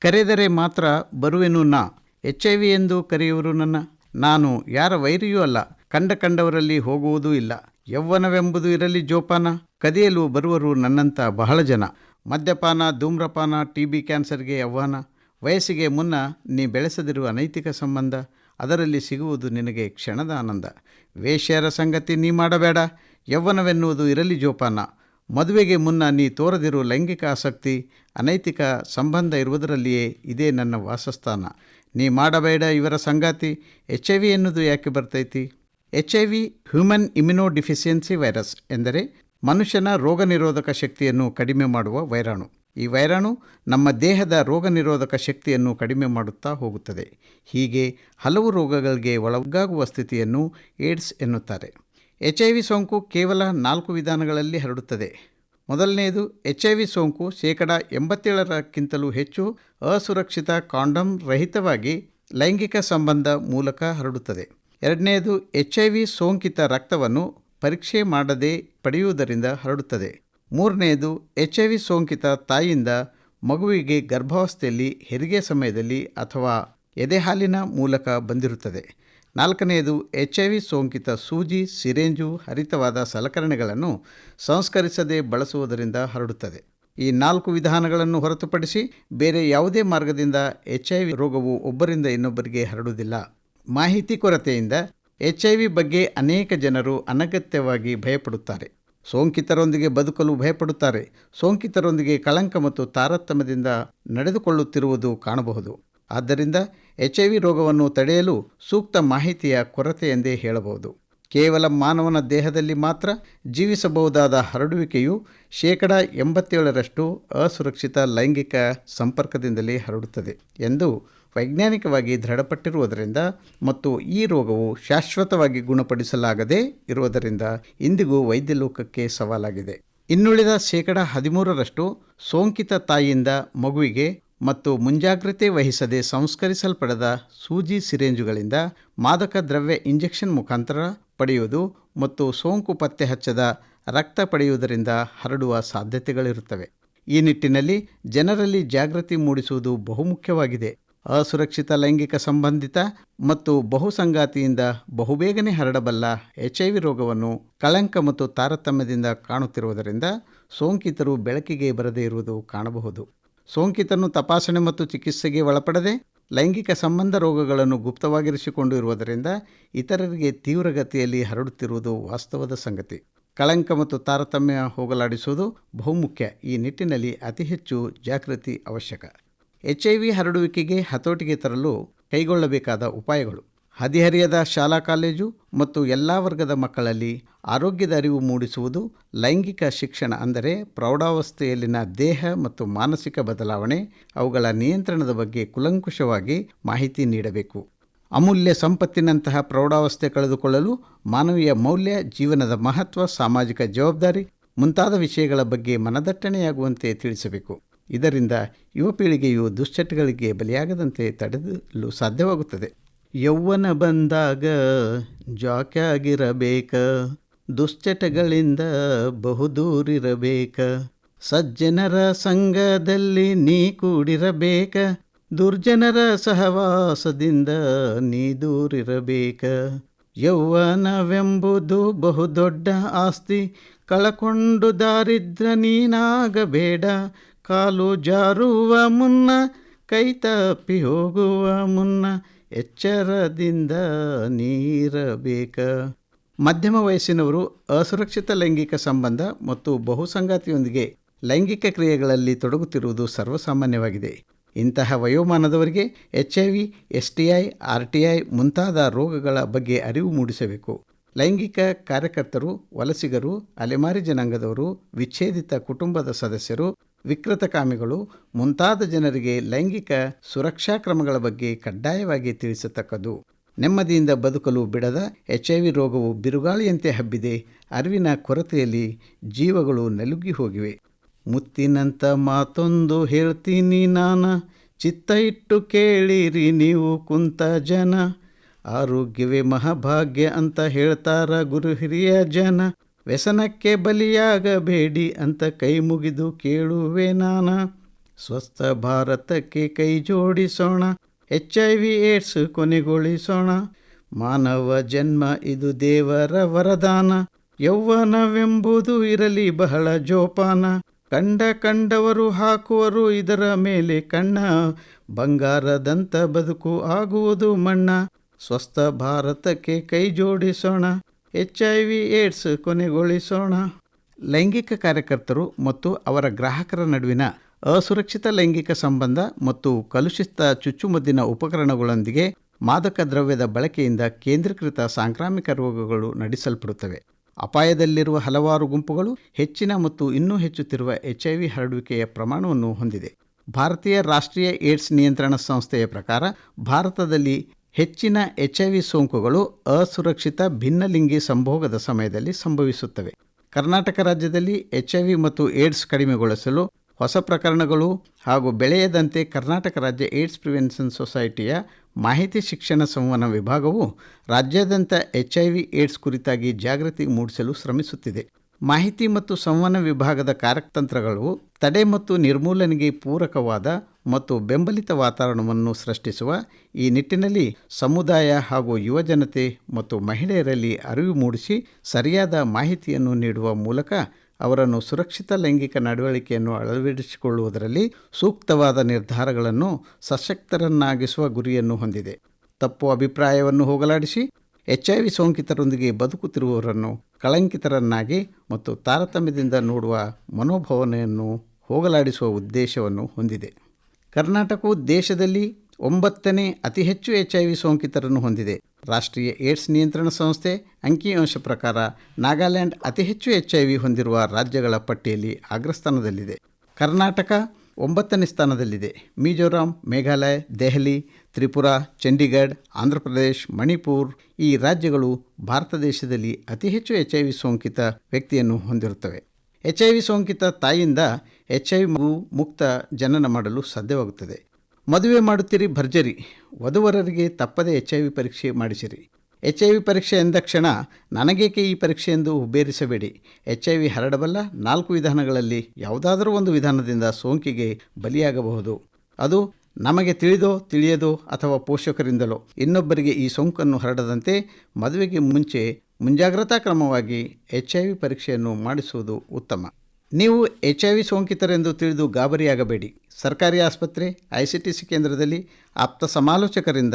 ಕರೆದರೆ ಮಾತ್ರ ಬರುವೆನು ನಾ. ಎಚ್ ಐ ವಿ ಎಂದು ಕರೆಯುವರು ನನ್ನ. ನಾನು ಯಾರ ವೈರಿಯೂ ಅಲ್ಲ. ಕಂಡ ಕಂಡವರಲ್ಲಿ ಹೋಗುವುದೂ ಇಲ್ಲ. ಯೌವನವೆಂಬುದು ಇರಲಿ ಜೋಪಾನ. ಕದಿಯಲು ಬರುವರು ನನ್ನಂಥ ಬಹಳ ಜನ. ಮದ್ಯಪಾನ, ಧೂಮ್ರಪಾನ ಟಿ ಬಿ ಕ್ಯಾನ್ಸರ್ಗೆ ಆಹ್ವಾನ ವಯಸ್ಸಿಗೆ ಮುನ್ನ ನೀ ಬೆಳೆಸದಿರುವ ಅನೈತಿಕ ಸಂಬಂಧ. ಅದರಲ್ಲಿ ಸಿಗುವುದು ನಿನಗೆ ಕ್ಷಣದ ಆನಂದ. ವೇಶ್ಯರ ಸಂಗತಿ ನೀ ಮಾಡಬೇಡ. ಯೌವನವೆನ್ನುವುದು ಇರಲಿ ಜೋಪಾನ. ಮದುವೆಗೆ ಮುನ್ನ ನೀ ತೋರದಿರು ಲೈಂಗಿಕ ಆಸಕ್ತಿ, ಅನೈತಿಕ ಸಂಬಂಧ ಇರುವುದರಲ್ಲಿಯೇ ಇದೇ ನನ್ನ ವಾಸಸ್ಥಾನ. ನೀ ಮಾಡಬೇಡ ಇವರ ಸಂಗಾತಿ. ಎಚ್ ಐ ವಿ ಎನ್ನುವುದು ಯಾಕೆ ಬರ್ತೈತಿ? H I V human immunodeficiency virus ಎಂದರೆ ಮನುಷ್ಯನ ರೋಗ ನಿರೋಧಕ ಶಕ್ತಿಯನ್ನು ಕಡಿಮೆ ಮಾಡುವ ವೈರಾಣು. ಈ ವೈರಾಣು ನಮ್ಮ ದೇಹದ ರೋಗ ನಿರೋಧಕ ಶಕ್ತಿಯನ್ನು ಕಡಿಮೆ ಮಾಡುತ್ತಾ ಹೋಗುತ್ತದೆ. ಹೀಗೆ ಹಲವು ರೋಗಗಳಿಗೆ ಒಳಗಾಗುವ ಸ್ಥಿತಿಯನ್ನು ಏಡ್ಸ್ ಎನ್ನುತ್ತಾರೆ. ಎಚ್ ಐ ವಿ ಸೋಂಕು ಕೇವಲ ನಾಲ್ಕು ವಿಧಾನಗಳಲ್ಲಿ ಹರಡುತ್ತದೆ. ಮೊದಲನೆಯದು, ಎಚ್ ಐ ವಿ ಸೋಂಕು ಶೇಕಡ ಎಂಬತ್ತೇಳರಕ್ಕಿಂತಲೂ ಹೆಚ್ಚು ಅಸುರಕ್ಷಿತ ಕಾಂಡಮ್ ರಹಿತವಾಗಿ ಲೈಂಗಿಕ ಸಂಬಂಧ ಮೂಲಕ ಹರಡುತ್ತದೆ. ಎರಡನೆಯದು, ಎಚ್ ಐ ವಿ ಸೋಂಕಿತ ರಕ್ತವನ್ನು ಪರೀಕ್ಷೆ ಮಾಡದೆ ಪಡೆಯುವುದರಿಂದ ಹರಡುತ್ತದೆ. ಮೂರನೆಯದು, ಎಚ್ ಐ ವಿ ಸೋಂಕಿತ ತಾಯಿಯಿಂದ ಮಗುವಿಗೆ ಗರ್ಭಾವಸ್ಥೆಯಲ್ಲಿ ಹೆರಿಗೆ ಸಮಯದಲ್ಲಿ ಅಥವಾ ಎದೆಹಾಲಿನ ಮೂಲಕ ಬಂದಿರುತ್ತದೆ. ನಾಲ್ಕನೆಯದು ಎಚ್ ಐ ವಿ ಸೋಂಕಿತ ಸೂಜಿ, ಸಿರೇಂಜು, ಹರಿತವಾದ ಸಲಕರಣೆಗಳನ್ನು ಸಂಸ್ಕರಿಸದೆ ಬಳಸುವುದರಿಂದ ಹರಡುತ್ತದೆ. ಈ ನಾಲ್ಕು ವಿಧಾನಗಳನ್ನು ಹೊರತುಪಡಿಸಿ ಬೇರೆ ಯಾವುದೇ ಮಾರ್ಗದಿಂದ ಎಚ್ ಐ ವಿ ರೋಗವು ಒಬ್ಬರಿಂದ ಇನ್ನೊಬ್ಬರಿಗೆ ಹರಡುವುದಿಲ್ಲ. ಮಾಹಿತಿ ಕೊರತೆಯಿಂದ ಎಚ್ ಐ ವಿ ಬಗ್ಗೆ ಅನೇಕ ಜನರು ಅನಗತ್ಯವಾಗಿ ಭಯಪಡುತ್ತಾರೆ. ಸೋಂಕಿತರೊಂದಿಗೆ ಬದುಕಲು ಭಯಪಡುತ್ತಾರೆ. ಸೋಂಕಿತರೊಂದಿಗೆ ಕಳಂಕ ಮತ್ತು ತಾರತಮ್ಯದಿಂದ ನಡೆದುಕೊಳ್ಳುತ್ತಿರುವುದು ಕಾಣಬಹುದು. ಆದ್ದರಿಂದ ಎಚ್ ಐ ವಿ ರೋಗವನ್ನು ತಡೆಯಲು ಸೂಕ್ತ ಮಾಹಿತಿಯ ಕೊರತೆ ಎಂದೇ ಹೇಳಬಹುದು. ಕೇವಲ ಮಾನವನ ದೇಹದಲ್ಲಿ ಮಾತ್ರ ಜೀವಿಸಬಹುದಾದ ಹರಡುವಿಕೆಯು ಶೇಕಡ ಎಂಬತ್ತೇಳರಷ್ಟು ಅಸುರಕ್ಷಿತ ಲೈಂಗಿಕ ಸಂಪರ್ಕದಿಂದಲೇ ಹರಡುತ್ತದೆ ಎಂದು ವೈಜ್ಞಾನಿಕವಾಗಿ ದೃಢಪಟ್ಟಿರುವುದರಿಂದ ಮತ್ತು ಈ ರೋಗವು ಶಾಶ್ವತವಾಗಿ ಗುಣಪಡಿಸಲಾಗದೇ ಇರುವುದರಿಂದ ಇಂದಿಗೂ ವೈದ್ಯ ಲೋಕಕ್ಕೆ ಸವಾಲಾಗಿದೆ. ಇನ್ನುಳಿದ ಶೇಕಡ ಹದಿಮೂರರಷ್ಟು ಸೋಂಕಿತ ತಾಯಿಯಿಂದ ಮಗುವಿಗೆ ಮತ್ತು ಮುಂಜಾಗ್ರತೆ ವಹಿಸದೆ ಸಂಸ್ಕರಿಸಲ್ಪಡದ ಸೂಜಿ ಸಿರೇಂಜುಗಳಿಂದ ಮಾದಕ ದ್ರವ್ಯ ಇಂಜೆಕ್ಷನ್ ಮುಖಾಂತರ ಪಡೆಯುವುದು ಮತ್ತು ಸೋಂಕು ಪತ್ತೆ ಹಚ್ಚದ ರಕ್ತ ಪಡೆಯುವುದರಿಂದ ಹರಡುವ ಸಾಧ್ಯತೆಗಳಿರುತ್ತವೆ. ಈ ನಿಟ್ಟಿನಲ್ಲಿ ಜನರಲ್ಲಿ ಜಾಗೃತಿ ಮೂಡಿಸುವುದು ಬಹುಮುಖ್ಯವಾಗಿದೆ. ಅಸುರಕ್ಷಿತ ಲೈಂಗಿಕ ಸಂಬಂಧಿತ ಮತ್ತು ಬಹುಸಂಗಾತಿಯಿಂದ ಬಹುಬೇಗನೆ ಹರಡಬಲ್ಲ ಎಚ್ ಐ ವಿ ರೋಗವನ್ನು ಕಳಂಕ ಮತ್ತು ತಾರತಮ್ಯದಿಂದ ಕಾಣುತ್ತಿರುವುದರಿಂದ ಸೋಂಕಿತರು ಬೆಳಕಿಗೆ ಬರದೇ ಇರುವುದು ಕಾಣಬಹುದು. ಸೋಂಕಿತನು ತಪಾಸಣೆ ಮತ್ತು ಚಿಕಿತ್ಸೆಗೆ ಒಳಪಡದೆ ಲೈಂಗಿಕ ಸಂಬಂಧ ರೋಗಗಳನ್ನು ಗುಪ್ತವಾಗಿರಿಸಿಕೊಂಡು ಇರುವುದರಿಂದ ಇತರರಿಗೆ ತೀವ್ರಗತಿಯಲ್ಲಿ ಹರಡುತ್ತಿರುವುದು ವಾಸ್ತವದ ಸಂಗತಿ. ಕಳಂಕ ಮತ್ತು ತಾರತಮ್ಯ ಹೋಗಲಾಡಿಸುವುದು ಬಹುಮುಖ್ಯ. ಈ ನಿಟ್ಟಿನಲ್ಲಿ ಅತಿ ಹೆಚ್ಚು ಜಾಗೃತಿ ಅವಶ್ಯಕ. ಎಚ್ ಹರಡುವಿಕೆಗೆ ಹತೋಟಿಗೆ ತರಲು ಕೈಗೊಳ್ಳಬೇಕಾದ ಉಪಾಯಗಳು. ಹದಿಹರಿಯದ ಶಾಲಾ ಕಾಲೇಜು ಮತ್ತು ಎಲ್ಲ ವರ್ಗದ ಮಕ್ಕಳಲ್ಲಿ ಆರೋಗ್ಯದ ಅರಿವು ಮೂಡಿಸುವುದು, ಲೈಂಗಿಕ ಶಿಕ್ಷಣ ಅಂದರೆ ಪ್ರೌಢಾವಸ್ಥೆಯಲ್ಲಿನ ದೇಹ ಮತ್ತು ಮಾನಸಿಕ ಬದಲಾವಣೆ, ಅವುಗಳ ನಿಯಂತ್ರಣದ ಬಗ್ಗೆ ಕುಲಂಕುಷವಾಗಿ ಮಾಹಿತಿ ನೀಡಬೇಕು. ಅಮೂಲ್ಯ ಸಂಪತ್ತಿನಂತಹ ಪ್ರೌಢಾವಸ್ಥೆ ಕಳೆದುಕೊಳ್ಳಲು ಮಾನವೀಯ ಮೌಲ್ಯ, ಜೀವನದ ಮಹತ್ವ, ಸಾಮಾಜಿಕ ಜವಾಬ್ದಾರಿ ಮುಂತಾದ ವಿಷಯಗಳ ಬಗ್ಗೆ ಮನದಟ್ಟಣೆಯಾಗುವಂತೆ ತಿಳಿಸಬೇಕು. ಇದರಿಂದ ಯುವ ಪೀಳಿಗೆಯು ದುಶ್ಚಟಗಳಿಗೆ ಬಲಿಯಾಗದಂತೆ ತಡೆಯಲು ಸಾಧ್ಯವಾಗುತ್ತದೆ. ಯೌವನ ಬಂದಾಗ ಜಾಕ್ಯಾಗಿರಬೇಕ, ದುಶ್ಚಟಗಳಿಂದ ಬಹುದೂರಿರಬೇಕ. ಸಜ್ಜನರ ಸಂಘದಲ್ಲಿ ನೀ ಕೂಡಿರಬೇಕ, ದುರ್ಜನರ ಸಹವಾಸದಿಂದ ನೀ ದೂರಿರಬೇಕ. ಯೌವನವೆಂಬುದು ಬಹುದೊಡ್ಡ ಆಸ್ತಿ, ಕಳಕೊಂಡು ದಾರಿದ್ರ ನೀನಾಗಬೇಡ. ಕಾಲು ಜಾರುವ ಮುನ್ನ, ಕೈ ತಪ್ಪಿ ಹೋಗುವ ಮುನ್ನ ಎಚ್ಚರದಿಂದ ನೀರಬೇಕ. ಮಧ್ಯಮ ವಯಸ್ಸಿನವರು ಅಸುರಕ್ಷಿತ ಲೈಂಗಿಕ ಸಂಬಂಧ ಮತ್ತು ಬಹುಸಂಗಾತಿಯೊಂದಿಗೆ ಲೈಂಗಿಕ ಕ್ರಿಯೆಗಳಲ್ಲಿ ತೊಡಗುತ್ತಿರುವುದು ಸರ್ವಸಾಮಾನ್ಯವಾಗಿದೆ. ಇಂತಹ ವಯೋಮಾನದವರಿಗೆ H I V, S T I, R T I ಮುಂತಾದ ರೋಗಗಳ ಬಗ್ಗೆ ಅರಿವು ಮೂಡಿಸಬೇಕು. ಲೈಂಗಿಕ ಕಾರ್ಯಕರ್ತರು, ವಲಸಿಗರು, ಅಲೆಮಾರಿ ಜನಾಂಗದವರು, ವಿಚ್ಛೇದಿತ ಕುಟುಂಬದ ಸದಸ್ಯರು ವಿಕೃತಕಾಮಿಗಳು ಮುಂತಾದ ಜನರಿಗೆ ಲೈಂಗಿಕ ಸುರಕ್ಷಾ ಕ್ರಮಗಳ ಬಗ್ಗೆ ಕಡ್ಡಾಯವಾಗಿ ತಿಳಿಸತಕ್ಕದು ನೆಮ್ಮದಿಯಿಂದ ಬದುಕಲು ಬಿಡದ ಎಚ್ ಐ ವಿ ರೋಗವು ಬಿರುಗಾಳಿಯಂತೆ ಹಬ್ಬಿದೆ. ಅರಿವಿನ ಕೊರತೆಯಲ್ಲಿ ಜೀವಗಳು ನಲುಗಿ ಹೋಗಿವೆ. ಮುತ್ತಿನಂತ ಮಾತೊಂದು ಹೇಳ್ತೀನಿ ನಾನ. ಚಿತ್ತ ಇಟ್ಟು ಕೇಳಿರಿ ನೀವು ಕುಂತ ಜನ. ಆರೋಗ್ಯವೇ ಮಹಾಭಾಗ್ಯ ಅಂತ ಹೇಳ್ತಾರ ಗುರು ಹಿರಿಯ ಜನ. ವ್ಯಸನಕ್ಕೆ ಬಲಿಯಾಗಬೇಡಿ ಅಂತ ಕೈ ಮುಗಿದು ಕೇಳುವೆ ನಾನ. ಸ್ವಸ್ಥ ಭಾರತಕ್ಕೆ ಕೈ ಜೋಡಿಸೋಣ. ಎಚ್ ಐ ವಿ ಏಡ್ಸ್ ಕೊನೆಗೊಳಿಸೋಣ. ಮಾನವ ಜನ್ಮ ಇದು ದೇವರ ವರದಾನ. ಯೌವನವೆಂಬುದು ಇರಲಿ ಬಹಳ ಜೋಪಾನ. ಕಂಡ ಕಂಡವರು ಹಾಕುವರು ಇದರ ಮೇಲೆ ಕಣ್ಣ. ಬಂಗಾರದಂತ ಬದುಕು ಆಗುವುದು ಮಣ್ಣ. ಸ್ವಸ್ಥ ಭಾರತಕ್ಕೆ ಕೈ ಜೋಡಿಸೋಣ. ಎಚ್ ಐ ವಿ ಏಡ್ಸ್ ಕೊನೆಗೊಳಿಸೋಣ. ಲೈಂಗಿಕ ಕಾರ್ಯಕರ್ತರು ಮತ್ತು ಅವರ ಗ್ರಾಹಕರ ನಡುವಿನ ಅಸುರಕ್ಷಿತ ಲೈಂಗಿಕ ಸಂಬಂಧ ಮತ್ತು ಕಲುಷಿತ ಚುಚ್ಚುಮದ್ದಿನ ಉಪಕರಣಗಳೊಂದಿಗೆ ಮಾದಕ ದ್ರವ್ಯದ ಬಳಕೆಯಿಂದ ಕೇಂದ್ರೀಕೃತ ಸಾಂಕ್ರಾಮಿಕ ರೋಗಗಳು ನಡೆಸಲ್ಪಡುತ್ತವೆ. ಅಪಾಯದಲ್ಲಿರುವ ಹಲವಾರು ಗುಂಪುಗಳು ಹೆಚ್ಚಿನ ಮತ್ತು ಇನ್ನೂ ಹೆಚ್ಚುತ್ತಿರುವ ಎಚ್ ಐ ವಿ ಹರಡುವಿಕೆಯ ಪ್ರಮಾಣವನ್ನು ಹೊಂದಿದೆ. ಭಾರತೀಯ ರಾಷ್ಟ್ರೀಯ ಏಡ್ಸ್ ನಿಯಂತ್ರಣ ಸಂಸ್ಥೆಯ ಪ್ರಕಾರ ಭಾರತದಲ್ಲಿ ಹೆಚ್ಚಿನ ಎಚ್ ಐ ವಿ ಸೋಂಕುಗಳು ಅಸುರಕ್ಷಿತ ಭಿನ್ನಲಿಂಗಿ ಸಂಭೋಗದ ಸಮಯದಲ್ಲಿ ಸಂಭವಿಸುತ್ತವೆ. ಕರ್ನಾಟಕ ರಾಜ್ಯದಲ್ಲಿ ಎಚ್ ಐ ವಿ ಮತ್ತು ಏಡ್ಸ್ ಕಡಿಮೆಗೊಳಿಸಲು ಹೊಸ ಪ್ರಕರಣಗಳು ಹಾಗೂ ಬೆಳೆಯದಂತೆ ಕರ್ನಾಟಕ ರಾಜ್ಯ ಏಡ್ಸ್ ಪ್ರಿವೆನ್ಷನ್ ಸೊಸೈಟಿಯ ಮಾಹಿತಿ ಶಿಕ್ಷಣ ಸಂವಹನ ವಿಭಾಗವು ರಾಜ್ಯಾದ್ಯಂತ ಎಚ್ ಐ ವಿ ಏಡ್ಸ್ ಕುರಿತಾಗಿ ಜಾಗೃತಿ ಮೂಡಿಸಲು ಶ್ರಮಿಸುತ್ತಿದೆ. ಮಾಹಿತಿ ಮತ್ತು ಸಂವಹನ ವಿಭಾಗದ ಕಾರ್ಯತಂತ್ರಗಳು ತಡೆ ಮತ್ತು ನಿರ್ಮೂಲನೆಗೆ ಪೂರಕವಾದ ಮತ್ತು ಬೆಂಬಲಿತ ವಾತಾವರಣವನ್ನು ಸೃಷ್ಟಿಸುವ, ಈ ನಿಟ್ಟಿನಲ್ಲಿ ಸಮುದಾಯ ಹಾಗೂ ಯುವಜನತೆ ಮತ್ತು ಮಹಿಳೆಯರಲ್ಲಿ ಅರಿವು ಮೂಡಿಸಿ ಸರಿಯಾದ ಮಾಹಿತಿಯನ್ನು ನೀಡುವ ಮೂಲಕ ಅವರನ್ನು ಸುರಕ್ಷಿತ ಲೈಂಗಿಕ ನಡವಳಿಕೆಯನ್ನು ಅಳವಡಿಸಿಕೊಳ್ಳುವುದರಲ್ಲಿ ಸೂಕ್ತವಾದ ನಿರ್ಧಾರಗಳನ್ನು ಸಶಕ್ತರನ್ನಾಗಿಸುವ ಗುರಿಯನ್ನು ಹೊಂದಿದೆ. ತಪ್ಪು ಅಭಿಪ್ರಾಯವನ್ನು ಹೋಗಲಾಡಿಸಿ ಎಚ್ ಐ ವಿ ಸೋಂಕಿತರೊಂದಿಗೆ ಬದುಕುತ್ತಿರುವವರನ್ನು ಕಳಂಕಿತರನ್ನಾಗಿ ಮತ್ತು ತಾರತಮ್ಯದಿಂದ ನೋಡುವ ಮನೋಭಾವನೆಯನ್ನು ಹೋಗಲಾಡಿಸುವ ಉದ್ದೇಶವನ್ನು ಹೊಂದಿದೆ. ಕರ್ನಾಟಕವು ದೇಶದಲ್ಲಿ ಒಂಬತ್ತನೇ ಅತಿ ಹೆಚ್ಚು ಎಚ್ ಐ ವಿ ಸೋಂಕಿತರನ್ನು ಹೊಂದಿದೆ. ರಾಷ್ಟ್ರೀಯ ಏಡ್ಸ್ ನಿಯಂತ್ರಣ ಸಂಸ್ಥೆ ಅಂಕಿಅಂಶ ಪ್ರಕಾರ ನಾಗಾಲ್ಯಾಂಡ್ ಅತಿ ಹೆಚ್ಚು ಎಚ್ ಐ ವಿ ಹೊಂದಿರುವ ರಾಜ್ಯಗಳ ಪಟ್ಟಿಯಲ್ಲಿ ಅಗ್ರಸ್ಥಾನದಲ್ಲಿದೆ. ಕರ್ನಾಟಕ ಒಂಬತ್ತನೇ ಸ್ಥಾನದಲ್ಲಿದೆ. ಮಿಜೋರಾಂ, ಮೇಘಾಲಯ, ದೆಹಲಿ, ತ್ರಿಪುರಾ, ಚಂಡೀಗಢ, ಆಂಧ್ರಪ್ರದೇಶ್, ಮಣಿಪುರ್ ಈ ರಾಜ್ಯಗಳು ಭಾರತ ದೇಶದಲ್ಲಿ ಅತಿ ಹೆಚ್ಚು ಎಚ್ ಐ ವಿ ಸೋಂಕಿತ ವ್ಯಕ್ತಿಯನ್ನು ಹೊಂದಿರುತ್ತವೆ. ಎಚ್ ಐ ವಿ ಸೋಂಕಿತ ತಾಯಿಯಿಂದ ಎಚ್ ಐ ವಿ ಮುಕ್ತ ಜನನ ಮಾಡಲು ಸಾಧ್ಯವಾಗುತ್ತದೆ. ಮದುವೆ ಮಾಡುತ್ತೀರಿ ಭರ್ಜರಿ. ವಧುವರರಿಗೆ ತಪ್ಪದೆ ಎಚ್ ಐ ವಿ ಪರೀಕ್ಷೆ ಮಾಡಿಸಿರಿ. ಎಚ್ ಐ ವಿ ಪರೀಕ್ಷೆ ಎಂದಕ್ಷಣ ನನಗೇಕೆ ಈ ಪರೀಕ್ಷೆ ಎಂದು ಹುಬ್ಬೇರಿಸಬೇಡಿ ಎಚ್ ಐ ವಿ ಹರಡಬಲ್ಲ ನಾಲ್ಕು ವಿಧಾನಗಳಲ್ಲಿ ಯಾವುದಾದರೂ ಒಂದು ವಿಧಾನದಿಂದ ಸೋಂಕಿಗೆ ಬಲಿಯಾಗಬಹುದು. ಅದು ನಮಗೆ ತಿಳಿದೋ, ತಿಳಿಯದೋ ಅಥವಾ ಪೋಷಕರಿಂದಲೋ. ಇನ್ನೊಬ್ಬರಿಗೆ ಈ ಸೋಂಕನ್ನು ಹರಡದಂತೆ ಮದುವೆಗೆ ಮುಂಚೆ ಮುಂಜಾಗ್ರತಾ ಕ್ರಮವಾಗಿ ಎಚ್ ಐ ವಿ ಪರೀಕ್ಷೆಯನ್ನು ಮಾಡಿಸುವುದು ಉತ್ತಮ. ನೀವು ಎಚ್ ಐ ವಿ ಸೋಂಕಿತರೆಂದು ತಿಳಿದು ಗಾಬರಿಯಾಗಬೇಡಿ. ಸರ್ಕಾರಿ ಆಸ್ಪತ್ರೆ ಐ ಸಿ ಟಿ ಸಿ ಕೇಂದ್ರದಲ್ಲಿ ಆಪ್ತ ಸಮಾಲೋಚಕರಿಂದ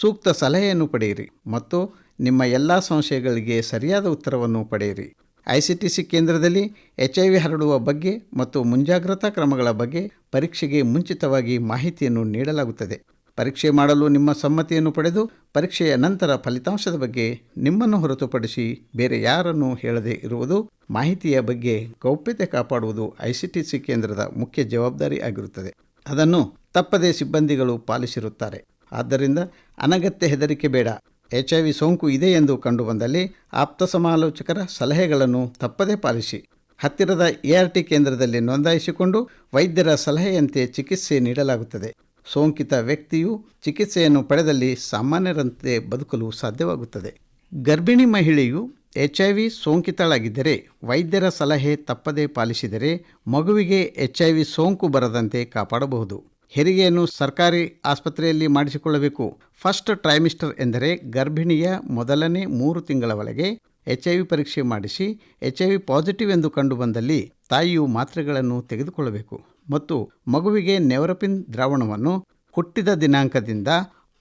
ಸೂಕ್ತ ಸಲಹೆಯನ್ನು ಪಡೆಯಿರಿ ಮತ್ತು ನಿಮ್ಮ ಎಲ್ಲ ಸಂಶಯಗಳಿಗೆ ಸರಿಯಾದ ಉತ್ತರವನ್ನು ಪಡೆಯಿರಿ. ಐ ಸಿ ಟಿ ಸಿ ಕೇಂದ್ರದಲ್ಲಿ ಎಚ್ ಐ ವಿ ಹರಡುವ ಬಗ್ಗೆ ಮತ್ತು ಮುಂಜಾಗ್ರತಾ ಕ್ರಮಗಳ ಬಗ್ಗೆ ಪರೀಕ್ಷೆಗೆ ಮುಂಚಿತವಾಗಿ ಮಾಹಿತಿಯನ್ನು ನೀಡಲಾಗುತ್ತದೆ. ಪರೀಕ್ಷೆ ಮಾಡಲು ನಿಮ್ಮ ಸಮ್ಮತಿಯನ್ನು ಪಡೆದು ಪರೀಕ್ಷೆಯ ನಂತರ ಫಲಿತಾಂಶದ ಬಗ್ಗೆ ನಿಮ್ಮನ್ನು ಹೊರತುಪಡಿಸಿ ಬೇರೆ ಯಾರನ್ನು ಹೇಳದೆ ಇರುವುದು ಮಾಹಿತಿಯ ಬಗ್ಗೆ ಗೌಪ್ಯತೆ ಕಾಪಾಡುವುದು ಐ ಸಿ ಟಿ ಸಿ ಕೇಂದ್ರದ ಮುಖ್ಯ ಜವಾಬ್ದಾರಿ ಆಗಿರುತ್ತದೆ. ಅದನ್ನು ತಪ್ಪದೇ ಸಿಬ್ಬಂದಿಗಳು ಪಾಲಿಸಿರುತ್ತಾರೆ. ಆದ್ದರಿಂದ ಅನಗತ್ಯ ಹೆದರಿಕೆ ಬೇಡ. ಎಚ್ ಐ ವಿ ಸೋಂಕು ಇದೆ ಎಂದು ಕಂಡುಬಂದಲ್ಲಿ ಆಪ್ತ ಸಮಾಲೋಚಕರ ಸಲಹೆಗಳನ್ನು ತಪ್ಪದೇ ಪಾಲಿಸಿ. ಹತ್ತಿರದ ಎ ಆರ್ ಟಿ ಕೇಂದ್ರದಲ್ಲಿ ನೋಂದಾಯಿಸಿಕೊಂಡು ವೈದ್ಯರ ಸಲಹೆಯಂತೆ ಚಿಕಿತ್ಸೆ ನೀಡಲಾಗುತ್ತದೆ. ಸೋಂಕಿತ ವ್ಯಕ್ತಿಯು ಚಿಕಿತ್ಸೆಯನ್ನು ಪಡೆದಲ್ಲಿ ಸಾಮಾನ್ಯರಂತೆ ಬದುಕಲು ಸಾಧ್ಯವಾಗುತ್ತದೆ. ಗರ್ಭಿಣಿ ಮಹಿಳೆಯು ಎಚ್ ಐ ವಿ ಸೋಂಕಿತಳಾಗಿದ್ದರೆ ವೈದ್ಯರ ಸಲಹೆ ತಪ್ಪದೇ ಪಾಲಿಸಿದರೆ ಮಗುವಿಗೆ ಎಚ್ ಐ ವಿ ಸೋಂಕು ಬರದಂತೆ ಕಾಪಾಡಬಹುದು. ಹೆರಿಗೆಯನ್ನು ಸರ್ಕಾರಿ ಆಸ್ಪತ್ರೆಯಲ್ಲಿ ಮಾಡಿಸಿಕೊಳ್ಳಬೇಕು. ಫಸ್ಟ್ ಟ್ರೈಮಿಸ್ಟರ್ ಎಂದರೆ ಗರ್ಭಿಣಿಯ ಮೊದಲನೇ ಮೂರು ತಿಂಗಳವರೆಗೆ ಎಚ್ ಐ ವಿ ಪರೀಕ್ಷೆ ಮಾಡಿಸಿ ಎಚ್ ಐ ವಿ ಪಾಸಿಟಿವ್ ಎಂದು ಕಂಡುಬಂದಲ್ಲಿ ತಾಯಿಯು ಮಾತ್ರೆಗಳನ್ನು ತೆಗೆದುಕೊಳ್ಳಬೇಕು. ಮತ್ತು ಮಗುವಿಗೆ ನೆವರಪಿನ್ ದ್ರಾವಣವನ್ನು ಹುಟ್ಟಿದ ದಿನಾಂಕದಿಂದ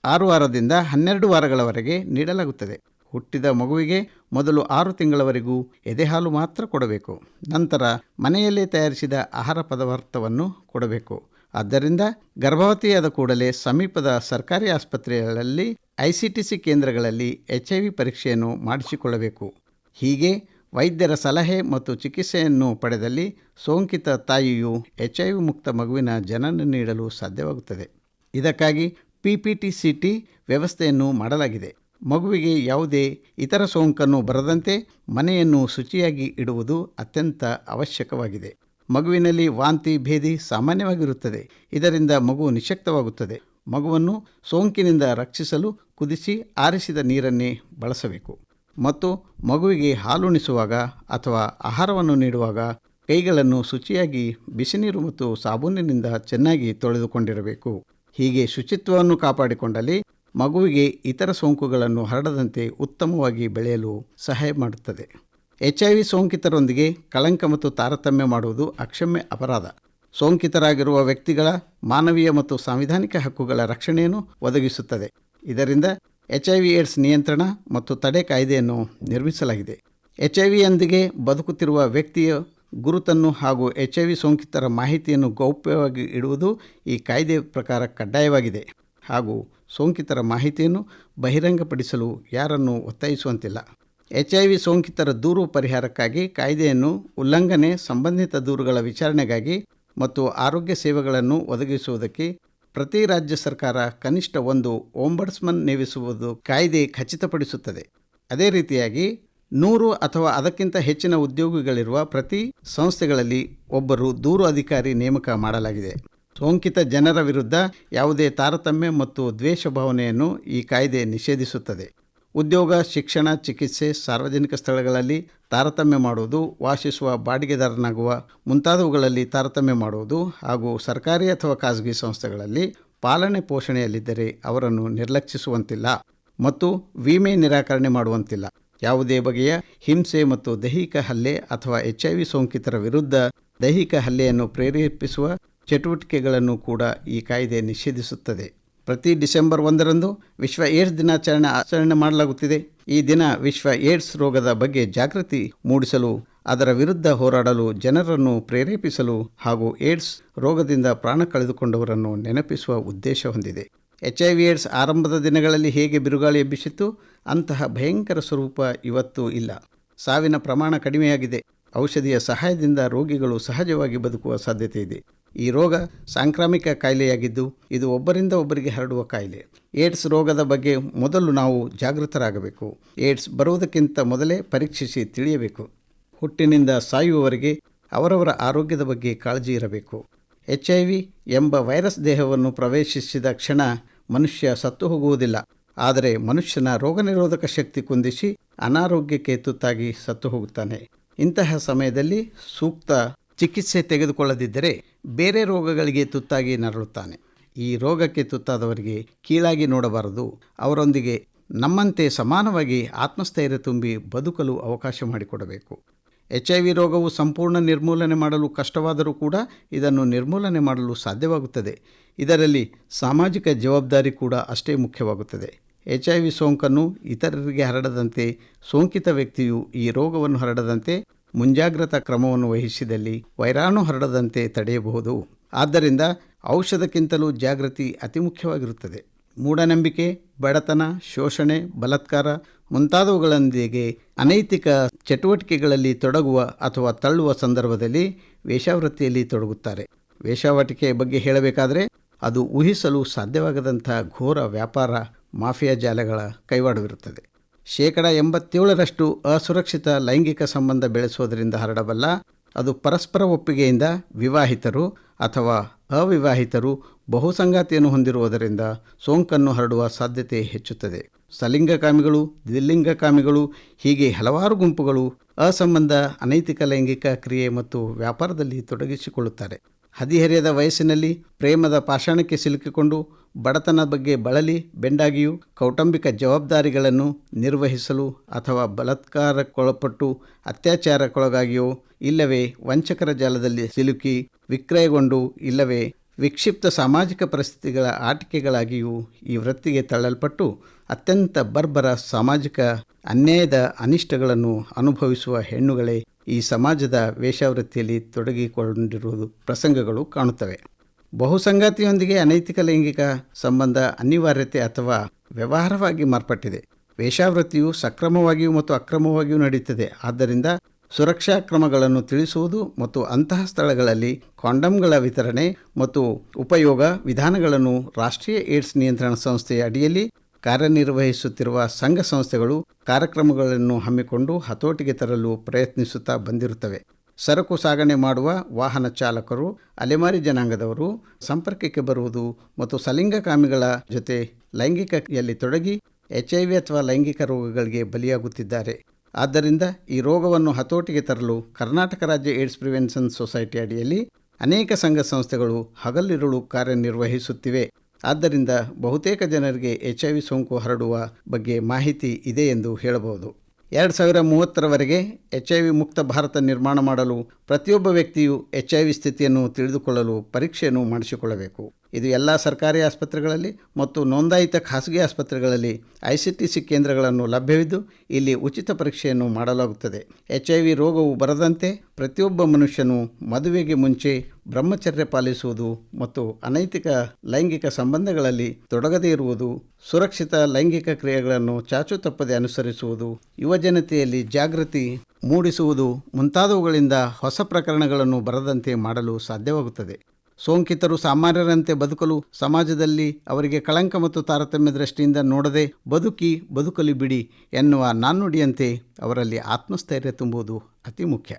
ಆರು ವಾರದಿಂದ ಹನ್ನೆರಡು ವಾರಗಳವರೆಗೆ ನೀಡಲಾಗುತ್ತದೆ. ಹುಟ್ಟಿದ ಮಗುವಿಗೆ ಮೊದಲು ಆರು ತಿಂಗಳವರೆಗೂ ಎದೆಹಾಲು ಮಾತ್ರ ಕೊಡಬೇಕು. ನಂತರ ಮನೆಯಲ್ಲೇ ತಯಾರಿಸಿದ ಆಹಾರ ಪದಾರ್ಥವನ್ನು ಕೊಡಬೇಕು. ಆದ್ದರಿಂದ ಗರ್ಭವತಿಯಾದ ಕೂಡಲೇ ಸಮೀಪದ ಸರ್ಕಾರಿ ಆಸ್ಪತ್ರೆಗಳಲ್ಲಿ ಐಸಿಟಿಸಿ ಕೇಂದ್ರಗಳಲ್ಲಿ ಎಚ್ ಐ ವಿ ಪರೀಕ್ಷೆಯನ್ನು ಮಾಡಿಸಿಕೊಳ್ಳಬೇಕು. ಹೀಗೆ ವೈದ್ಯರ ಸಲಹೆ ಮತ್ತು ಚಿಕಿತ್ಸೆಯನ್ನು ಪಡೆದಲ್ಲಿ ಸೋಂಕಿತ ತಾಯಿಯು ಎಚ್ ಐ ವಿ ಮುಕ್ತ ಮಗುವಿನ ಜನನ ನೀಡಲು ಸಾಧ್ಯವಾಗುತ್ತದೆ. ಇದಕ್ಕಾಗಿ P P T C T ವ್ಯವಸ್ಥೆಯನ್ನು ಮಾಡಲಾಗಿದೆ. ಮಗುವಿಗೆ ಯಾವುದೇ ಇತರ ಸೋಂಕನ್ನು ಬರದಂತೆ ಮನೆಯನ್ನು ಶುಚಿಯಾಗಿ ಇಡುವುದು ಅತ್ಯಂತ ಅವಶ್ಯಕವಾಗಿದೆ. ಮಗುವಿನಲ್ಲಿ ವಾಂತಿ ಭೇದಿ ಸಾಮಾನ್ಯವಾಗಿರುತ್ತದೆ. ಇದರಿಂದ ಮಗು ನಿಶಕ್ತವಾಗುತ್ತದೆ. ಮಗುವನ್ನು ಸೋಂಕಿನಿಂದ ರಕ್ಷಿಸಲು ಕುದಿಸಿ ಆರಿಸಿದ ನೀರನ್ನೇ ಬಳಸಬೇಕು. ಮತ್ತು ಮಗುವಿಗೆ ಹಾಲುಣಿಸುವಾಗ ಅಥವಾ ಆಹಾರವನ್ನು ನೀಡುವಾಗ ಕೈಗಳನ್ನು ಶುಚಿಯಾಗಿ ಬಿಸಿನೀರು ಮತ್ತು ಸಾಬೂನಿನಿಂದ ಚೆನ್ನಾಗಿ ತೊಳೆದುಕೊಂಡಿರಬೇಕು. ಹೀಗೆ ಶುಚಿತ್ವವನ್ನು ಕಾಪಾಡಿಕೊಂಡಲ್ಲಿ ಮಗುವಿಗೆ ಇತರ ಸೋಂಕುಗಳನ್ನು ಹರಡದಂತೆ ಉತ್ತಮವಾಗಿ ಬೆಳೆಯಲು ಸಹಾಯ ಮಾಡುತ್ತದೆ. ಎಚ್ ಐ ವಿ ಸೋಂಕಿತರೊಂದಿಗೆ ಕಳಂಕ ಮತ್ತು ತಾರತಮ್ಯ ಮಾಡುವುದು ಅಕ್ಷಮ್ಯ ಅಪರಾಧ. ಸೋಂಕಿತರಾಗಿರುವ ವ್ಯಕ್ತಿಗಳ ಮಾನವೀಯ ಮತ್ತು ಸಾಂವಿಧಾನಿಕ ಹಕ್ಕುಗಳ ರಕ್ಷಣೆಯನ್ನು ಒದಗಿಸುತ್ತದೆ. ಇದರಿಂದ ಎಚ್ ಐ ವಿ ಏಡ್ಸ್ ನಿಯಂತ್ರಣ ಮತ್ತು ತಡೆ ಕಾಯ್ದೆಯನ್ನು ನಿರ್ಮಿಸಲಾಗಿದೆ. ಎಚ್ ಐ ವಿಯೊಂದಿಗೆ ಬದುಕುತ್ತಿರುವ ವ್ಯಕ್ತಿಯ ಗುರುತನ್ನು ಹಾಗೂ ಎಚ್ ಐ ವಿ ಸೋಂಕಿತರ ಮಾಹಿತಿಯನ್ನು ಗೌಪ್ಯವಾಗಿ ಇಡುವುದು ಈ ಕಾಯ್ದೆ ಪ್ರಕಾರ ಕಡ್ಡಾಯವಾಗಿದೆ. ಹಾಗೂ ಸೋಂಕಿತರ ಮಾಹಿತಿಯನ್ನು ಬಹಿರಂಗಪಡಿಸಲು ಯಾರನ್ನು ಒತ್ತಾಯಿಸುವಂತಿಲ್ಲ. ಎಚ್ ಐ ವಿ ಸೋಂಕಿತರ ದೂರು ಪರಿಹಾರಕ್ಕಾಗಿ ಕಾಯ್ದೆಯನ್ನು ಉಲ್ಲಂಘನೆ ಸಂಬಂಧಿತ ದೂರುಗಳ ವಿಚಾರಣೆಗಾಗಿ ಮತ್ತು ಆರೋಗ್ಯ ಸೇವೆಗಳನ್ನು ಒದಗಿಸುವುದಕ್ಕೆ ಪ್ರತಿ ರಾಜ್ಯ ಸರ್ಕಾರ ಕನಿಷ್ಠ ಒಂದು ಓಂಬಡ್ಸ್ಮನ್ ನೇಮಿಸುವುದು ಕಾಯ್ದೆ ಖಚಿತಪಡಿಸುತ್ತದೆ. ಅದೇ ರೀತಿಯಾಗಿ ನೂರು ಅಥವಾ ಅದಕ್ಕಿಂತ ಹೆಚ್ಚಿನ ಉದ್ಯೋಗಿಗಳಿರುವ ಪ್ರತಿ ಸಂಸ್ಥೆಗಳಲ್ಲಿ ಒಬ್ಬರು ದೂರು ಅಧಿಕಾರಿ ನೇಮಕ ಮಾಡಲಾಗಿದೆ. ಸೋಂಕಿತ ಜನರ ವಿರುದ್ಧ ಯಾವುದೇ ತಾರತಮ್ಯ ಮತ್ತು ದ್ವೇಷ ಭಾವನೆಯನ್ನು ಈ ಕಾಯ್ದೆ ನಿಷೇಧಿಸುತ್ತದೆ. ಉದ್ಯೋಗ, ಶಿಕ್ಷಣ, ಚಿಕಿತ್ಸೆ, ಸಾರ್ವಜನಿಕ ಸ್ಥಳಗಳಲ್ಲಿ ತಾರತಮ್ಯ ಮಾಡುವುದು, ವಾಸಿಸುವ ಬಾಡಿಗೆದಾರನಾಗುವ ಮುಂತಾದವುಗಳಲ್ಲಿ ತಾರತಮ್ಯ ಮಾಡುವುದು ಹಾಗೂ ಸರ್ಕಾರಿ ಅಥವಾ ಖಾಸಗಿ ಸಂಸ್ಥೆಗಳಲ್ಲಿ ಪಾಲನೆ ಪೋಷಣೆಯಲ್ಲಿದ್ದರೆ ಅವರನ್ನು ನಿರ್ಲಕ್ಷಿಸುವಂತಿಲ್ಲ ಮತ್ತು ವಿಮೆ ನಿರಾಕರಣೆ ಮಾಡುವಂತಿಲ್ಲ. ಯಾವುದೇ ಬಗೆಯ ಹಿಂಸೆ ಮತ್ತು ದೈಹಿಕ ಹಲ್ಲೆ ಅಥವಾ ಎಚ್ ಐ ವಿ ಸೋಂಕಿತರ ವಿರುದ್ಧ ದೈಹಿಕ ಹಲ್ಲೆಯನ್ನು ಪ್ರೇರೇಪಿಸುವ ಚಟುವಟಿಕೆಗಳನ್ನು ಕೂಡ ಈ ಕಾಯ್ದೆ ನಿಷೇಧಿಸುತ್ತದೆ. ಪ್ರತಿ ಡಿಸೆಂಬರ್ ಒಂದರಂದು ವಿಶ್ವ ಏಡ್ಸ್ ದಿನಾಚರಣೆ ಆಚರಣೆ ಮಾಡಲಾಗುತ್ತಿದೆ. ಈ ದಿನ ವಿಶ್ವ ಏಡ್ಸ್ ರೋಗದ ಬಗ್ಗೆ ಜಾಗೃತಿ ಮೂಡಿಸಲು, ಅದರ ವಿರುದ್ಧ ಹೋರಾಡಲು ಜನರನ್ನು ಪ್ರೇರೇಪಿಸಲು ಹಾಗೂ ಏಡ್ಸ್ ರೋಗದಿಂದ ಪ್ರಾಣ ಕಳೆದುಕೊಂಡವರನ್ನು ನೆನಪಿಸುವ ಉದ್ದೇಶ ಹೊಂದಿದೆ. ಎಚ್ ಐ ವಿ ಏಡ್ಸ್ ಆರಂಭದ ದಿನಗಳಲ್ಲಿ ಹೇಗೆ ಬಿರುಗಾಳಿ ಎಬ್ಬಿಸಿತ್ತು? ಅಂತಹ ಭಯಂಕರ ಸ್ವರೂಪ ಇವತ್ತು ಇಲ್ಲ. ಸಾವಿನ ಪ್ರಮಾಣ ಕಡಿಮೆಯಾಗಿದೆ. ಔಷಧಿಯ ಸಹಾಯದಿಂದ ರೋಗಿಗಳು ಸಹಜವಾಗಿ ಬದುಕುವ ಸಾಧ್ಯತೆ ಇದೆ. ಈ ರೋಗ ಸಾಂಕ್ರಾಮಿಕ ಕಾಯಿಲೆಯಾಗಿದ್ದು, ಇದು ಒಬ್ಬರಿಂದ ಒಬ್ಬರಿಗೆ ಹರಡುವ ಕಾಯಿಲೆ. ಏಡ್ಸ್ ರೋಗದ ಬಗ್ಗೆ ಮೊದಲು ನಾವು ಜಾಗೃತರಾಗಬೇಕು. ಏಡ್ಸ್ ಬರುವುದಕ್ಕಿಂತ ಮೊದಲೇ ಪರೀಕ್ಷಿಸಿ ತಿಳಿಯಬೇಕು. ಹುಟ್ಟಿನಿಂದ ಸಾಯುವವರೆಗೆ ಅವರವರ ಆರೋಗ್ಯದ ಬಗ್ಗೆ ಕಾಳಜಿ ಇರಬೇಕು. ಎಚ್ ಐ ವಿ ಎಂಬ ವೈರಸ್ ದೇಹವನ್ನು ಪ್ರವೇಶಿಸಿದ ಕ್ಷಣ ಮನುಷ್ಯ ಸತ್ತು ಹೋಗುವುದಿಲ್ಲ. ಆದರೆ ಮನುಷ್ಯನ ರೋಗನಿರೋಧಕ ಶಕ್ತಿ ಕುಂದಿಸಿ ಅನಾರೋಗ್ಯಕ್ಕೆ ತುತ್ತಾಗಿ ಸತ್ತು ಹೋಗುತ್ತಾನೆ. ಇಂತಹ ಸಮಯದಲ್ಲಿ ಸೂಕ್ತ ಚಿಕಿತ್ಸೆ ತೆಗೆದುಕೊಳ್ಳದಿದ್ದರೆ ಬೇರೆ ರೋಗಗಳಿಗೆ ತುತ್ತಾಗಿ ನರಳುತ್ತಾನೆ. ಈ ರೋಗಕ್ಕೆ ತುತ್ತಾದವರಿಗೆ ಕೀಳಾಗಿ ನೋಡಬಾರದು. ಅವರೊಂದಿಗೆ ನಮ್ಮಂತೆ ಸಮಾನವಾಗಿ ಆತ್ಮಸ್ಥೈರ್ಯ ತುಂಬಿ ಬದುಕಲು ಅವಕಾಶ ಮಾಡಿಕೊಡಬೇಕು. ಎಚ್ ಐ ವಿ ರೋಗವು ಸಂಪೂರ್ಣ ನಿರ್ಮೂಲನೆ ಮಾಡಲು ಕಷ್ಟವಾದರೂ ಕೂಡ ಇದನ್ನು ನಿರ್ಮೂಲನೆ ಮಾಡಲು ಸಾಧ್ಯವಾಗುತ್ತದೆ. ಇದರಲ್ಲಿ ಸಾಮಾಜಿಕ ಜವಾಬ್ದಾರಿ ಕೂಡ ಅಷ್ಟೇ ಮುಖ್ಯವಾಗುತ್ತದೆ. ಎಚ್ ಐ ವಿ ಸೋಂಕನ್ನು ಇತರರಿಗೆ ಹರಡದಂತೆ ಸೋಂಕಿತ ವ್ಯಕ್ತಿಯು ಈ ರೋಗವನ್ನು ಹರಡದಂತೆ ಮುಂಜಾಗ್ರತಾ ಕ್ರಮವನ್ನು ವಹಿಸಿದಲ್ಲಿ ವೈರಾಣು ಹರಡದಂತೆ ತಡೆಯಬಹುದು. ಆದ್ದರಿಂದ ಔಷಧಕ್ಕಿಂತಲೂ ಜಾಗೃತಿ ಅತಿ ಮುಖ್ಯವಾಗಿರುತ್ತದೆ. ಮೂಢನಂಬಿಕೆ, ಬಡತನ, ಶೋಷಣೆ, ಬಲತ್ಕಾರ ಮುಂತಾದವುಗಳೊಂದಿಗೆ ಅನೈತಿಕ ಚಟುವಟಿಕೆಗಳಲ್ಲಿ ತೊಡಗುವ ಅಥವಾ ತಳ್ಳುವ ಸಂದರ್ಭದಲ್ಲಿ ವೇಷಾವೃತ್ತಿಯಲ್ಲಿ ತೊಡಗುತ್ತಾರೆ. ವೇಷಾವಟಿಕೆ ಬಗ್ಗೆ ಹೇಳಬೇಕಾದರೆ ಅದು ಊಹಿಸಲು ಸಾಧ್ಯವಾಗದಂಥ ಘೋರ ವ್ಯಾಪಾರ, ಮಾಫಿಯಾ ಜಾಲಗಳ ಕೈವಾಡವಿರುತ್ತದೆ. ಶೇಕಡ ಎಂಬತ್ತೇಳರಷ್ಟು ಅಸುರಕ್ಷಿತ ಲೈಂಗಿಕ ಸಂಬಂಧ ಬೆಳೆಸುವುದರಿಂದ ಹರಡಬಲ್ಲ, ಅದು ಪರಸ್ಪರ ಒಪ್ಪಿಗೆಯಿಂದ ವಿವಾಹಿತರು ಅಥವಾ ಅವಿವಾಹಿತರು ಬಹುಸಂಗಾತಿಯನ್ನು ಹೊಂದಿರುವುದರಿಂದ ಸೋಂಕನ್ನು ಹರಡುವ ಸಾಧ್ಯತೆ ಹೆಚ್ಚುತ್ತದೆ. ಸಲಿಂಗಕಾಮಿಗಳು ದ್ವಿಲಿಂಗಕಾಮಿಗಳು ಹೀಗೆ ಹಲವಾರು ಗುಂಪುಗಳು ಅಸಂಬಂಧ, ಅನೈತಿಕ ಲೈಂಗಿಕ ಕ್ರಿಯೆ ಮತ್ತು ವ್ಯಾಪಾರದಲ್ಲಿ ತೊಡಗಿಸಿಕೊಳ್ಳುತ್ತಾರೆ. ಹದಿಹರೆಯದ ವಯಸ್ಸಿನಲ್ಲಿ ಪ್ರೇಮದ ಪಾಷಾಣಕ್ಕೆ ಸಿಲುಕಿಕೊಂಡು ಬಡತನ ಬಗ್ಗೆ ಬಳಲಿ, ಬೆಂಡಾಗಿಯೂ ಕೌಟುಂಬಿಕ ಜವಾಬ್ದಾರಿಗಳನ್ನು ನಿರ್ವಹಿಸಲು ಅಥವಾ ಬಲಾತ್ಕಾರಕ್ಕೊಳಪಟ್ಟು ಅತ್ಯಾಚಾರಕ್ಕೊಳಗಾಗಿಯೋ, ಇಲ್ಲವೇ ವಂಚಕರ ಜಾಲದಲ್ಲಿ ಸಿಲುಕಿ ವಿಕ್ರಯಗೊಂಡು, ಇಲ್ಲವೇ ವಿಕ್ಷಿಪ್ತ ಸಾಮಾಜಿಕ ಪರಿಸ್ಥಿತಿಗಳ ಆಟಿಕೆಗಳಾಗಿಯೂ ಈ ವೃತ್ತಿಗೆ ತಳ್ಳಲ್ಪಟ್ಟು ಅತ್ಯಂತ ಬರ್ಬರ ಸಾಮಾಜಿಕ ಅನ್ಯಾಯದ ಅನಿಷ್ಟಗಳನ್ನು ಅನುಭವಿಸುವ ಹೆಣ್ಣುಗಳೇ ಈ ಸಮಾಜದ ವೇಷಾವೃತ್ತಿಯಲ್ಲಿ ತೊಡಗಿಕೊಂಡಿರುವುದು ಪ್ರಸಂಗಗಳು ಕಾಣುತ್ತವೆ. ಬಹುಸಂಗಾತಿಯೊಂದಿಗೆ ಅನೈತಿಕ ಲೈಂಗಿಕ ಸಂಬಂಧ ಅನಿವಾರ್ಯತೆ ಅಥವಾ ವ್ಯವಹಾರವಾಗಿ ಮಾರ್ಪಟ್ಟಿದೆ. ವೇಷಾವೃತ್ತಿಯು ಸಕ್ರಮವಾಗಿಯೂ ಮತ್ತು ಅಕ್ರಮವಾಗಿಯೂ ನಡೆಯುತ್ತದೆ ಆದ್ದರಿಂದ ಸುರಕ್ಷಾ ಕ್ರಮಗಳನ್ನು ತಿಳಿಸುವುದು ಮತ್ತು ಅಂತಹ ಸ್ಥಳಗಳಲ್ಲಿ ಕಾಂಡಮ್ಗಳ ವಿತರಣೆ ಮತ್ತು ಉಪಯೋಗ ವಿಧಾನಗಳನ್ನು ರಾಷ್ಟ್ರೀಯ ಏಡ್ಸ್ ನಿಯಂತ್ರಣ ಸಂಸ್ಥೆಯ ಅಡಿಯಲ್ಲಿ ಕಾರ್ಯನಿರ್ವಹಿಸುತ್ತಿರುವ ಸಂಘ ಸಂಸ್ಥೆಗಳು ಕಾರ್ಯಕ್ರಮಗಳನ್ನು ಹಮ್ಮಿಕೊಂಡು ಹತೋಟಿಗೆ ತರಲು ಪ್ರಯತ್ನಿಸುತ್ತಾ ಬಂದಿರುತ್ತವೆ. ಸರಕು ಸಾಗಣೆ ಮಾಡುವ ವಾಹನ ಚಾಲಕರು, ಅಲೆಮಾರಿ ಜನಾಂಗದವರು, ಸಂಪರ್ಕಕ್ಕೆ ಬರುವುದು ಮತ್ತು ಸಲಿಂಗಕಾಮಿಗಳ ಜೊತೆ ಲೈಂಗಿಕೆಯಲ್ಲಿ ತೊಡಗಿ, ಎಚ್ ಐ ವಿ ಅಥವಾ ಲೈಂಗಿಕ ರೋಗಗಳಿಗೆ ಬಲಿಯಾಗುತ್ತಿದ್ದಾರೆ. ಆದ್ದರಿಂದ ಈ ರೋಗವನ್ನು ಹತೋಟಿಗೆ ತರಲು ಕರ್ನಾಟಕ ರಾಜ್ಯ ಏಡ್ಸ್ ಪ್ರಿವೆನ್ಷನ್ ಸೊಸೈಟಿ ಅಡಿಯಲ್ಲಿ ಅನೇಕ ಸಂಘ ಸಂಸ್ಥೆಗಳು ಹಗಲಿರುಳು ಕಾರ್ಯನಿರ್ವಹಿಸುತ್ತಿವೆ. ಆದ್ದರಿಂದ ಬಹುತೇಕ ಜನರಿಗೆ ಎಚ್ ಐ ವಿ ಸೋಂಕು ಹರಡುವ ಬಗ್ಗೆ ಮಾಹಿತಿ ಇದೆ ಎಂದು ಹೇಳಬಹುದು. ಎರಡು ಸಾವಿರ ಮೂವತ್ತರವರೆಗೆ ಎಚ್ ಐ ವಿ ಮುಕ್ತ ಭಾರತ ನಿರ್ಮಾಣ ಮಾಡಲು ಪ್ರತಿಯೊಬ್ಬ ವ್ಯಕ್ತಿಯು ಎಚ್ ಐ ವಿ ಸ್ಥಿತಿಯನ್ನು ತಿಳಿದುಕೊಳ್ಳಲು ಪರೀಕ್ಷೆಯನ್ನು ಮಾಡಿಸಿಕೊಳ್ಳಬೇಕು. ಇದು ಎಲ್ಲ ಸರ್ಕಾರಿ ಆಸ್ಪತ್ರೆಗಳಲ್ಲಿ ಮತ್ತು ನೋಂದಾಯಿತ ಖಾಸಗಿ ಆಸ್ಪತ್ರೆಗಳಲ್ಲಿ ಐ ಸಿ ಟಿ ಸಿ ಕೇಂದ್ರಗಳನ್ನು ಲಭ್ಯವಿದ್ದು ಇಲ್ಲಿ ಉಚಿತ ಪರೀಕ್ಷೆಯನ್ನು ಮಾಡಲಾಗುತ್ತದೆ. ಎಚ್ ಐ ವಿ ರೋಗವು ಬರದಂತೆ ಪ್ರತಿಯೊಬ್ಬ ಮನುಷ್ಯನು ಮದುವೆಗೆ ಮುಂಚೆ ಬ್ರಹ್ಮಚರ್ಯ ಪಾಲಿಸುವುದು ಮತ್ತು ಅನೈತಿಕ ಲೈಂಗಿಕ ಸಂಬಂಧಗಳಲ್ಲಿ ತೊಡಗದೇ ಇರುವುದು, ಸುರಕ್ಷಿತ ಲೈಂಗಿಕ ಕ್ರಿಯೆಗಳನ್ನು ಚಾಚು ತಪ್ಪದೆ ಅನುಸರಿಸುವುದು ಯುವಜನತೆಯಲ್ಲಿ ಜಾಗೃತಿ ಮೂಡಿಸುವುದು ಮುಂತಾದವುಗಳಿಂದ ಹೊಸ ಪ್ರಕರಣಗಳನ್ನು ಬರದಂತೆ ಮಾಡಲು ಸಾಧ್ಯವಾಗುತ್ತದೆ. ಸೋಂಕಿತರು ಸಾಮಾನ್ಯರಂತೆ ಬದುಕಲು ಸಮಾಜದಲ್ಲಿ ಅವರಿಗೆ ಕಳಂಕ ಮತ್ತು ತಾರತಮ್ಯ ದೃಷ್ಟಿಯಿಂದ ನೋಡದೆ ಬದುಕಿ ಬದುಕಲಿ ಬಿಡಿ ಎನ್ನುವ ನಾಣ್ಣುಡಿಯಂತೆ ಅವರಲ್ಲಿ ಆತ್ಮಸ್ಥೈರ್ಯ ತುಂಬುವುದು ಅತಿ ಮುಖ್ಯ.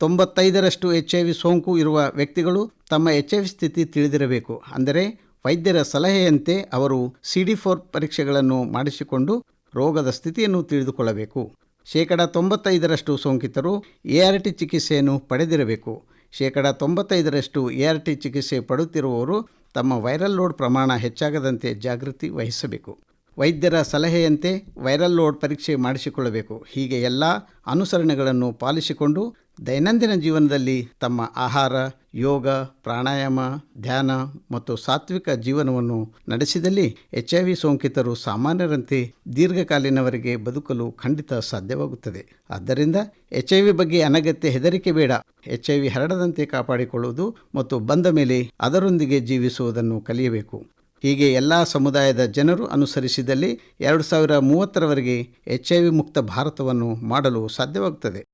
ತೊಂಬತ್ತೈದರಷ್ಟು ಎಚ್ ಐ ವಿ ಸೋಂಕು ಇರುವ ವ್ಯಕ್ತಿಗಳು ತಮ್ಮ ಎಚ್ ಐ ವಿ ಸ್ಥಿತಿ ತಿಳಿದಿರಬೇಕು. ಅಂದರೆ ವೈದ್ಯರ ಸಲಹೆಯಂತೆ ಅವರು ಸಿ ಡಿ ಫೋರ್ ಪರೀಕ್ಷೆಗಳನ್ನು ಮಾಡಿಸಿಕೊಂಡು ರೋಗದ ಸ್ಥಿತಿಯನ್ನು ತಿಳಿದುಕೊಳ್ಳಬೇಕು. ಶೇಕಡ ತೊಂಬತ್ತೈದರಷ್ಟು ಸೋಂಕಿತರು ಎ ಆರ್ ಟಿ ಚಿಕಿತ್ಸೆಯನ್ನು ಪಡೆದಿರಬೇಕು. ಶೇಕಡ ತೊಂಬತ್ತೈದರಷ್ಟು ಎ ಆರ್ ಟಿ ಚಿಕಿತ್ಸೆ ಪಡುತ್ತಿರುವವರು ತಮ್ಮ ವೈರಲ್ ಲೋಡ್ ಪ್ರಮಾಣ ಹೆಚ್ಚಾಗದಂತೆ ಜಾಗೃತಿ ವಹಿಸಬೇಕು. ವೈದ್ಯರ ಸಲಹೆಯಂತೆ ವೈರಲ್ ಲೋಡ್ ಪರೀಕ್ಷೆ ಮಾಡಿಸಿಕೊಳ್ಳಬೇಕು. ಹೀಗೆ ಎಲ್ಲ ಅನುಸರಣೆಗಳನ್ನು ಪಾಲಿಸಿಕೊಂಡು ದೈನಂದಿನ ಜೀವನದಲ್ಲಿ ತಮ್ಮ ಆಹಾರ, ಯೋಗ, ಪ್ರಾಣಾಯಾಮ, ಧ್ಯಾನ ಮತ್ತು ಸಾತ್ವಿಕ ಜೀವನವನ್ನು ನಡೆಸಿದಲ್ಲಿ ಎಚ್ ಐ ವಿ ಸೋಂಕಿತರು ಸಾಮಾನ್ಯರಂತೆ ದೀರ್ಘಕಾಲೀನವರೆಗೆ ಬದುಕಲು ಖಂಡಿತ ಸಾಧ್ಯವಾಗುತ್ತದೆ. ಆದ್ದರಿಂದ ಎಚ್ ಐ ವಿ ಬಗ್ಗೆ ಅನಗತ್ಯ ಹೆದರಿಕೆ ಬೇಡ. ಎಚ್ ಐ ವಿ ಹರಡದಂತೆ ಕಾಪಾಡಿಕೊಳ್ಳುವುದು ಮತ್ತು ಬಂದ ಮೇಲೆ ಅದರೊಂದಿಗೆ ಜೀವಿಸುವುದನ್ನು ಕಲಿಯಬೇಕು. ಹೀಗೆ ಎಲ್ಲ ಸಮುದಾಯದ ಜನರು ಅನುಸರಿಸಿದಲ್ಲಿ ಎರಡು ಸಾವಿರ ಮೂವತ್ತರವರೆಗೆ ಎಚ್ ಐ ವಿ ಮುಕ್ತ ಭಾರತವನ್ನು ಮಾಡಲು ಸಾಧ್ಯವಾಗುತ್ತದೆ.